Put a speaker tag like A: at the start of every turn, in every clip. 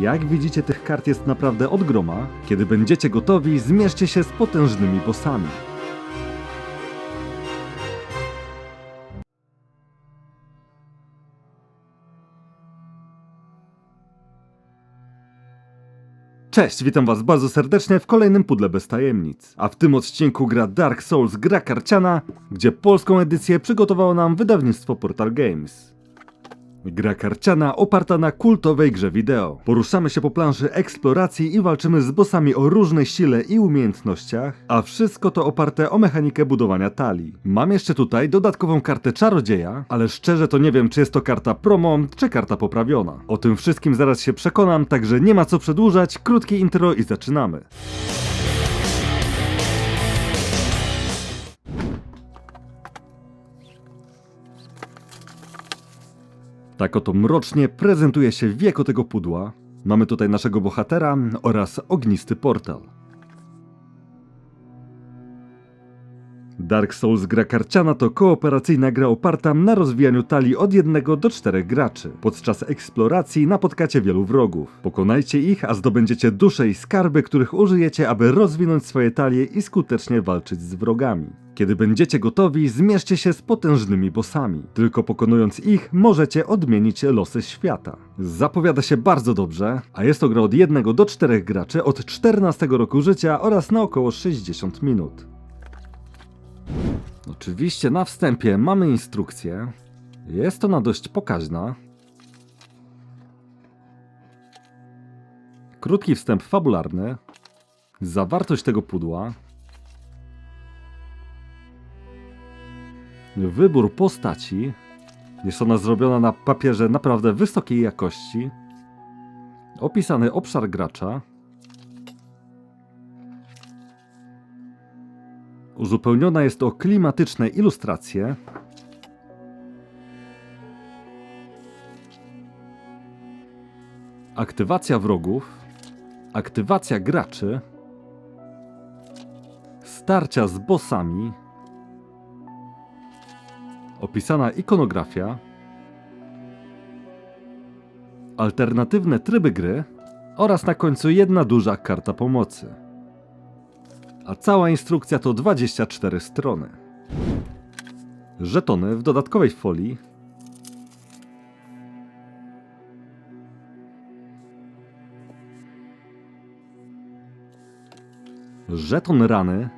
A: Jak widzicie, tych kart jest naprawdę od groma. Kiedy będziecie gotowi, zmierzcie się z potężnymi bossami. Cześć, witam was bardzo serdecznie w kolejnym Pudle bez tajemnic. A w tym odcinku gra Dark Souls gra karciana, gdzie polską edycję przygotowało nam wydawnictwo Portal Games. Gra karciana oparta na kultowej grze wideo. Poruszamy się po planszy eksploracji i walczymy z bossami o różnej sile i umiejętnościach, a wszystko to oparte o mechanikę budowania talii. Mam jeszcze tutaj dodatkową kartę czarodzieja, ale szczerze to nie wiem czy jest to karta promo, czy karta poprawiona. O tym wszystkim zaraz się przekonam, także nie ma co przedłużać, krótkie intro i zaczynamy. Tak oto mrocznie prezentuje się wieko tego pudła. Mamy tutaj naszego bohatera oraz ognisty portal. Dark Souls gra karciana to kooperacyjna gra oparta na rozwijaniu talii od 1 do 4 graczy. Podczas eksploracji napotkacie wielu wrogów. Pokonajcie ich, a zdobędziecie dusze i skarby, których użyjecie, aby rozwinąć swoje talie i skutecznie walczyć z wrogami. Kiedy będziecie gotowi, zmierzcie się z potężnymi bossami. Tylko pokonując ich, możecie odmienić losy świata. Zapowiada się bardzo dobrze, a jest to gra od 1 do 4 graczy od 14 roku życia oraz na około 60 minut. Oczywiście na wstępie mamy instrukcję. Jest ona dość pokaźna. Krótki wstęp fabularny. Zawartość tego pudła. Wybór postaci. Jest ona zrobiona na papierze naprawdę wysokiej jakości. Opisany obszar gracza. Uzupełniona jest o klimatyczne ilustracje. Aktywacja wrogów. Aktywacja graczy. Starcia z bossami. Opisana ikonografia. Alternatywne tryby gry. Oraz na końcu jedna duża karta pomocy a cała instrukcja to 24 strony. Żetony w dodatkowej folii. Żeton rany.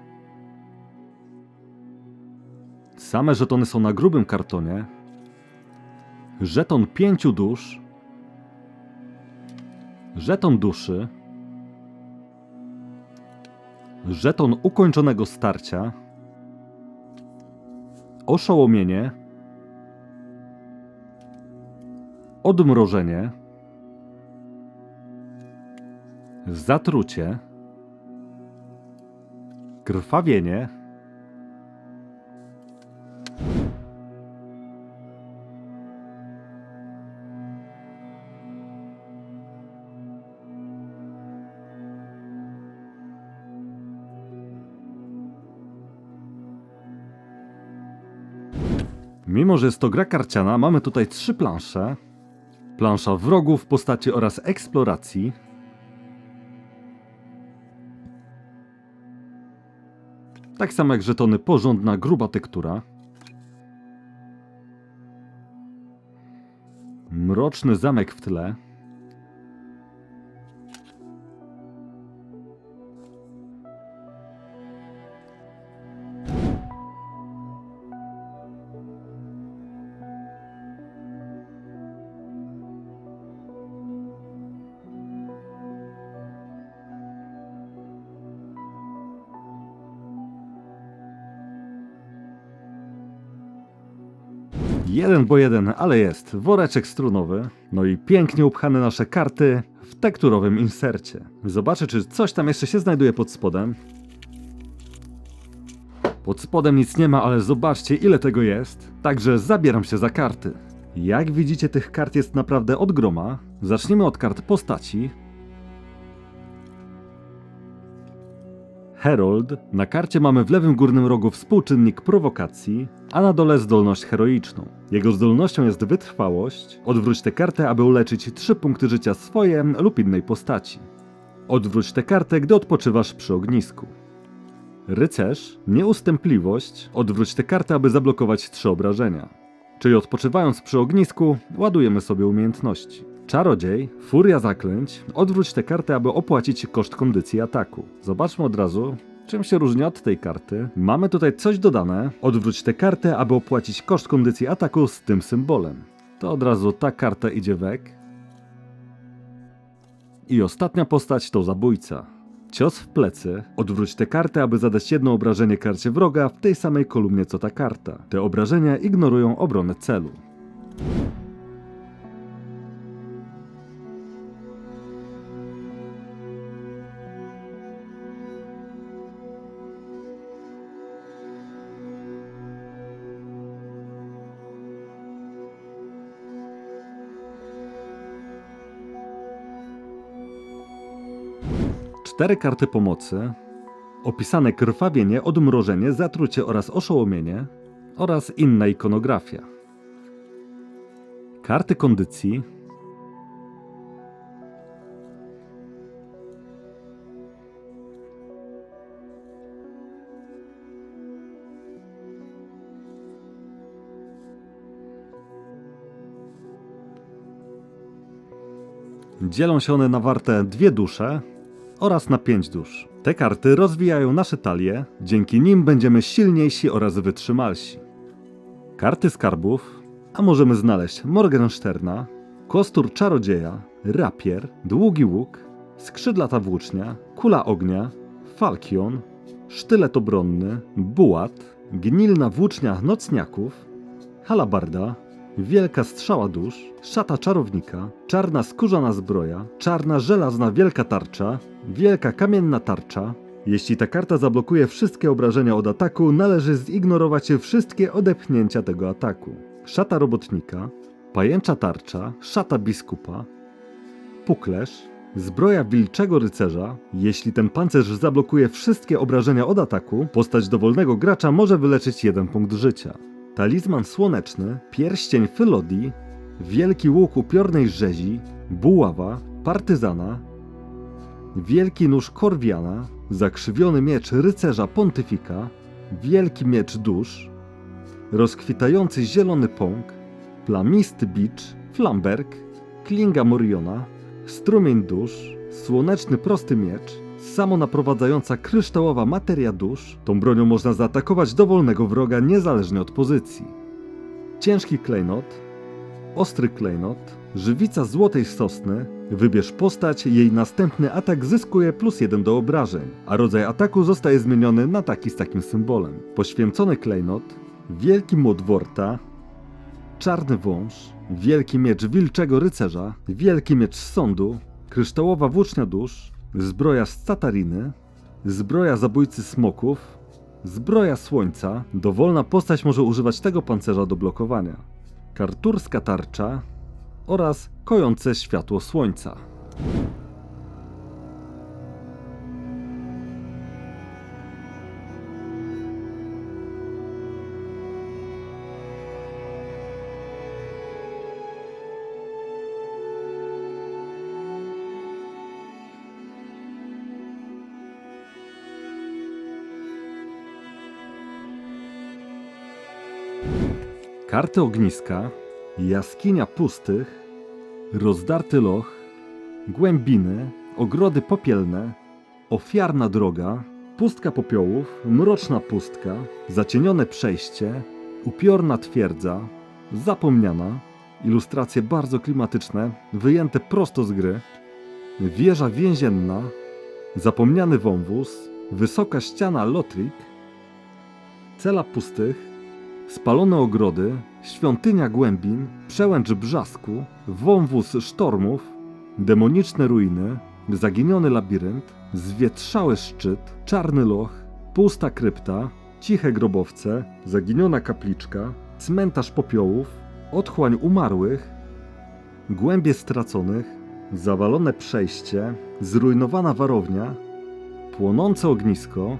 A: Same żetony są na grubym kartonie. Żeton pięciu dusz. Żeton duszy żeton ukończonego starcia, oszołomienie, odmrożenie, zatrucie, krwawienie, Mimo, że jest to gra karciana, mamy tutaj trzy plansze. Plansza wrogów postaci oraz eksploracji. Tak samo jak żetony porządna, gruba tektura. Mroczny zamek w tle. Jeden bo jeden, ale jest. Woreczek strunowy. No i pięknie upchane nasze karty w tekturowym insercie. Zobaczę, czy coś tam jeszcze się znajduje pod spodem. Pod spodem nic nie ma, ale zobaczcie ile tego jest. Także zabieram się za karty. Jak widzicie, tych kart jest naprawdę od groma. Zacznijmy od kart postaci. Herold. Na karcie mamy w lewym górnym rogu współczynnik prowokacji, a na dole zdolność heroiczną. Jego zdolnością jest wytrwałość. Odwróć tę kartę, aby uleczyć 3 punkty życia swoje lub innej postaci. Odwróć tę kartę, gdy odpoczywasz przy ognisku. Rycerz, nieustępliwość, odwróć tę kartę, aby zablokować trzy obrażenia. Czyli odpoczywając przy ognisku, ładujemy sobie umiejętności. Czarodziej, furia zaklęć, odwróć tę kartę, aby opłacić koszt kondycji ataku. Zobaczmy od razu, czym się różni od tej karty. Mamy tutaj coś dodane. Odwróć tę kartę, aby opłacić koszt kondycji ataku z tym symbolem. To od razu ta karta idzie wek. I ostatnia postać to zabójca. Cios w plecy. Odwróć tę kartę, aby zadać jedno obrażenie karcie wroga w tej samej kolumnie co ta karta. Te obrażenia ignorują obronę celu. Cztery karty pomocy, opisane krwawienie, odmrożenie, zatrucie oraz oszołomienie oraz inna ikonografia. Karty kondycji, dzielą się one na warte dwie dusze oraz na pięć dusz. Te karty rozwijają nasze talie, dzięki nim będziemy silniejsi oraz wytrzymalsi. Karty skarbów, a możemy znaleźć Morgensterna, kostur czarodzieja, rapier, długi łuk, skrzydlata włócznia, kula ognia, falkion, sztylet obronny, bułat, gnilna włócznia nocniaków, halabarda, wielka strzała dusz, szata czarownika, czarna skórzana zbroja, czarna żelazna wielka tarcza, wielka kamienna tarcza. Jeśli ta karta zablokuje wszystkie obrażenia od ataku, należy zignorować wszystkie odepchnięcia tego ataku. Szata robotnika, pajęcza tarcza, szata biskupa, puklerz, zbroja wilczego rycerza. Jeśli ten pancerz zablokuje wszystkie obrażenia od ataku, postać dowolnego gracza może wyleczyć jeden punkt życia. Talizman słoneczny, pierścień Fylodii, wielki łuk upiornej rzezi, buława, partyzana, wielki nóż Korwiana, zakrzywiony miecz rycerza Pontyfika, wielki miecz dusz, rozkwitający zielony pąk, plamisty bicz, flamberg, klinga Moriona, strumień dusz, słoneczny prosty miecz, samonaprowadzająca kryształowa materia dusz. Tą bronią można zaatakować dowolnego wroga niezależnie od pozycji. Ciężki klejnot, ostry klejnot, żywica złotej sosny, wybierz postać, jej następny atak zyskuje plus do obrażeń, a rodzaj ataku zostaje zmieniony na taki z takim symbolem. Poświęcony klejnot, wielki młot Worta, czarny wąż, wielki miecz wilczego rycerza, wielki miecz sądu, kryształowa włócznia dusz, zbroja z Catariny, zbroja zabójcy smoków, zbroja słońca. Dowolna postać może używać tego pancerza do blokowania. Karturska tarcza oraz kojące światło słońca. Karty ogniska, jaskinia pustych, rozdarty loch, głębiny, ogrody popielne, ofiarna droga, pustka popiołów, mroczna pustka, zacienione przejście, upiorna twierdza, zapomniana, ilustracje bardzo klimatyczne, wyjęte prosto z gry, wieża więzienna, zapomniany wąwóz, wysoka ściana Lotrik, cela pustych, Spalone ogrody, świątynia głębin, przełęcz brzasku, wąwóz sztormów, demoniczne ruiny, zaginiony labirynt, zwietrzały szczyt, czarny loch, pusta krypta, ciche grobowce, zaginiona kapliczka, cmentarz popiołów, otchłań umarłych, głębie straconych, zawalone przejście, zrujnowana warownia, Płonące ognisko.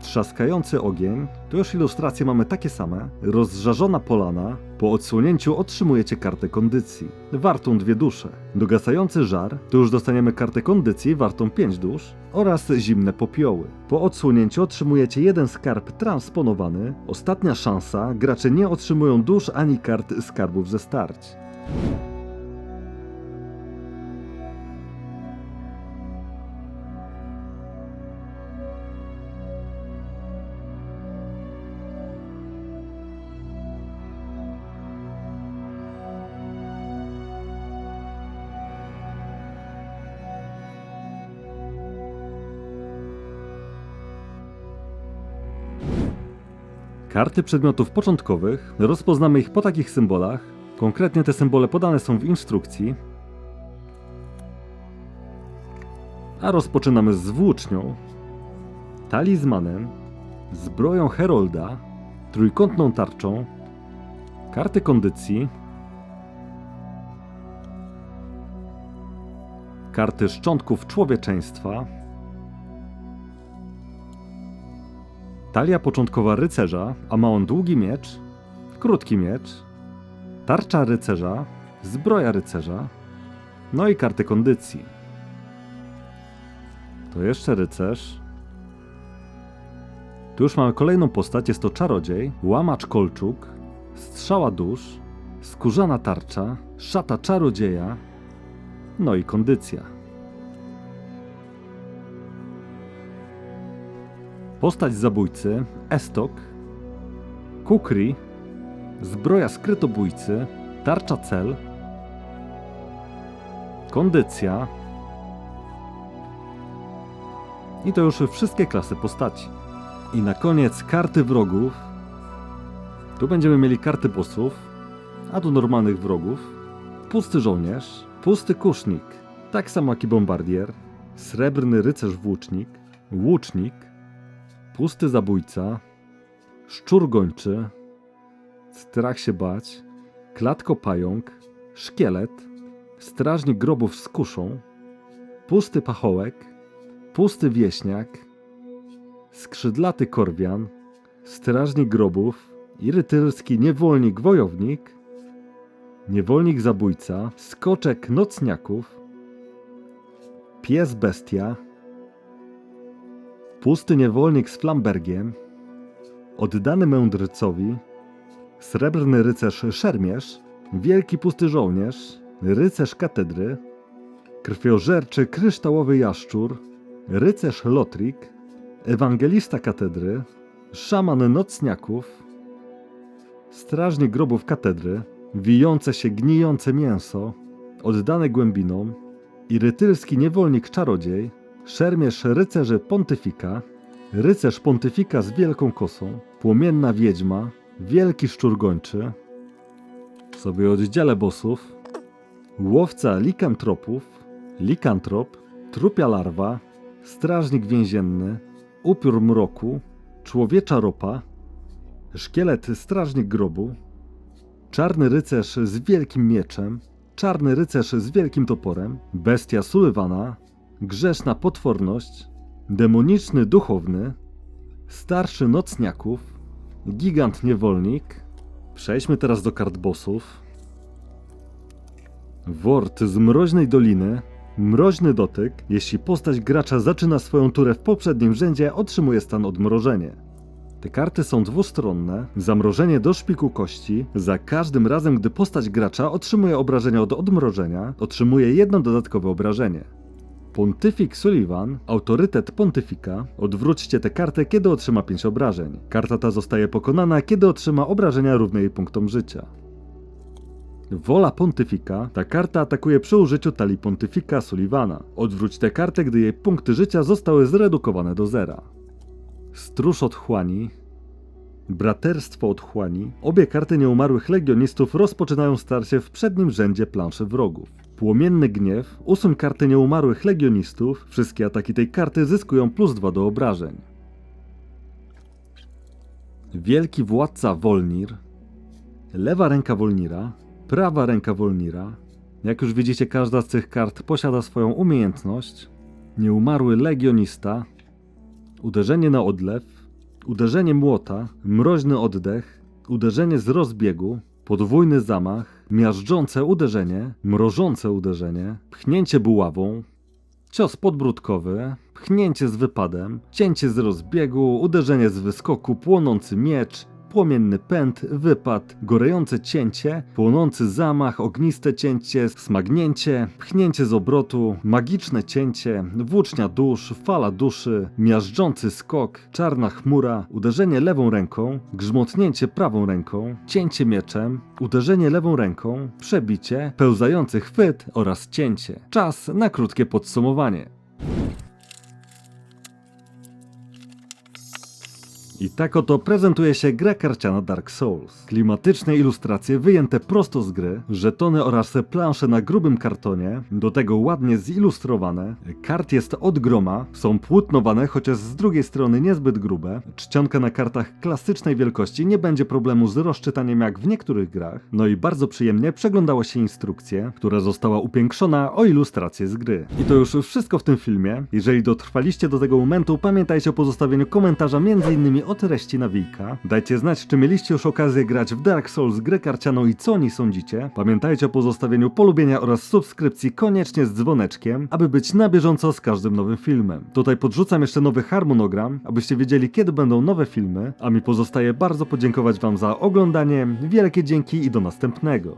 A: Trzaskający ogień. Tu już ilustracje mamy takie same. Rozżarzona polana. Po odsłonięciu otrzymujecie kartę kondycji. Wartą dwie dusze. Dogasający żar. Tu już dostaniemy kartę kondycji wartą 5 dusz. Oraz zimne popioły. Po odsłonięciu otrzymujecie jeden skarb transponowany. Ostatnia szansa. Gracze nie otrzymują dusz ani kart skarbów ze starć. Karty przedmiotów początkowych rozpoznamy ich po takich symbolach. Konkretnie te symbole podane są w instrukcji. A rozpoczynamy z włócznią, talizmanem, zbroją Herolda, trójkątną tarczą, karty kondycji, karty szczątków człowieczeństwa, Talia początkowa rycerza, a ma on długi miecz, krótki miecz, tarcza rycerza, zbroja rycerza, no i karty kondycji. To jeszcze rycerz. Tu już mamy kolejną postać, jest to czarodziej, łamacz kolczuk, strzała dusz, skórzana tarcza, szata czarodzieja, no i kondycja. Postać zabójcy, Estok, Kukri, zbroja skrytobójcy, tarcza cel, kondycja i to już wszystkie klasy postaci. I na koniec karty wrogów. Tu będziemy mieli karty bossów, a tu normalnych wrogów. Pusty żołnierz, pusty kusznik, tak samo jak i bombardier, srebrny rycerz włócznik, łucznik, pusty zabójca, szczur gończy, strach się bać, klatko pająk, szkielet, strażnik grobów z kuszą, pusty pachołek, pusty wieśniak, skrzydlaty korwian, strażnik grobów, irytylski niewolnik wojownik, niewolnik zabójca, skoczek nocniaków, pies bestia, pusty niewolnik z flambergiem, oddany mędrcowi, srebrny rycerz szermierz, wielki pusty żołnierz, rycerz katedry, krwiożerczy kryształowy jaszczur, rycerz lotrik, ewangelista katedry, szaman nocniaków, strażnik grobów katedry, wijące się gnijące mięso, oddane głębinom, irytylski niewolnik czarodziej, szermierz rycerzy pontyfika, rycerz pontyfika z wielką kosą, płomienna wiedźma, wielki szczur gończy, sobie oddziale bossów, łowca likantropów, likantrop, trupia larwa, strażnik więzienny, upiór mroku, człowiecza ropa, szkielet strażnik grobu, czarny rycerz z wielkim mieczem, czarny rycerz z wielkim toporem, bestia Sullivana, grzeszna potworność, demoniczny duchowny, starszy nocniaków, gigant niewolnik. Przejdźmy teraz do kart bossów. Wort z mroźnej doliny, mroźny dotyk. Jeśli postać gracza zaczyna swoją turę w poprzednim rzędzie, otrzymuje stan odmrożenie. Te karty są dwustronne. Zamrożenie do szpiku kości. Za każdym razem, gdy postać gracza otrzymuje obrażenia od odmrożenia, otrzymuje jedno dodatkowe obrażenie. Pontyfik Sullivan, autorytet pontyfika. Odwróćcie tę kartę, kiedy otrzyma 5 obrażeń. Karta ta zostaje pokonana, kiedy otrzyma obrażenia równe jej punktom życia. Wola Pontyfika. Ta karta atakuje przy użyciu talii Pontyfika Sullivana. Odwróć tę kartę, gdy jej punkty życia zostały zredukowane do zera. Stróż Otchłani. Braterstwo Otchłani. Obie karty nieumarłych legionistów rozpoczynają starcie w przednim rzędzie planszy wrogów. Płomienny Gniew. Usuń karty nieumarłych legionistów. Wszystkie ataki tej karty zyskują plus 2 do obrażeń. Wielki Władca Wolnir. Lewa ręka Wolnira. Prawa ręka Wolnira. Jak już widzicie, każda z tych kart posiada swoją umiejętność. Nieumarły legionista, uderzenie na odlew, uderzenie młota, mroźny oddech, uderzenie z rozbiegu, podwójny zamach, miażdżące uderzenie, mrożące uderzenie, pchnięcie buławą, cios podbródkowy, pchnięcie z wypadem, cięcie z rozbiegu, uderzenie z wyskoku, płonący miecz, płomienny pęd, wypad, gorejące cięcie, płonący zamach, ogniste cięcie, smagnięcie, pchnięcie z obrotu, magiczne cięcie, włócznia dusz, fala duszy, miażdżący skok, czarna chmura, uderzenie lewą ręką, grzmotnięcie prawą ręką, cięcie mieczem, uderzenie lewą ręką, przebicie, pełzający chwyt oraz cięcie. Czas na krótkie podsumowanie. I tak oto prezentuje się gra karciana Dark Souls. Klimatyczne ilustracje wyjęte prosto z gry, żetony oraz plansze na grubym kartonie, do tego ładnie zilustrowane. Kart jest od groma, są płótnowane, chociaż z drugiej strony niezbyt grube. Czcionka na kartach klasycznej wielkości, nie będzie problemu z rozczytaniem jak w niektórych grach. No i bardzo przyjemnie przeglądało się instrukcję, która została upiększona o ilustrację z gry. I to już wszystko w tym filmie. Jeżeli dotrwaliście do tego momentu, pamiętajcie o pozostawieniu komentarza m.in. o treści nawijka. Dajcie znać, czy mieliście już okazję grać w Dark Souls grę karcianą i co o niej sądzicie. Pamiętajcie o pozostawieniu polubienia oraz subskrypcji koniecznie z dzwoneczkiem, aby być na bieżąco z każdym nowym filmem. Tutaj podrzucam jeszcze nowy harmonogram, abyście wiedzieli kiedy będą nowe filmy, a mi pozostaje bardzo podziękować wam za oglądanie. Wielkie dzięki i do następnego.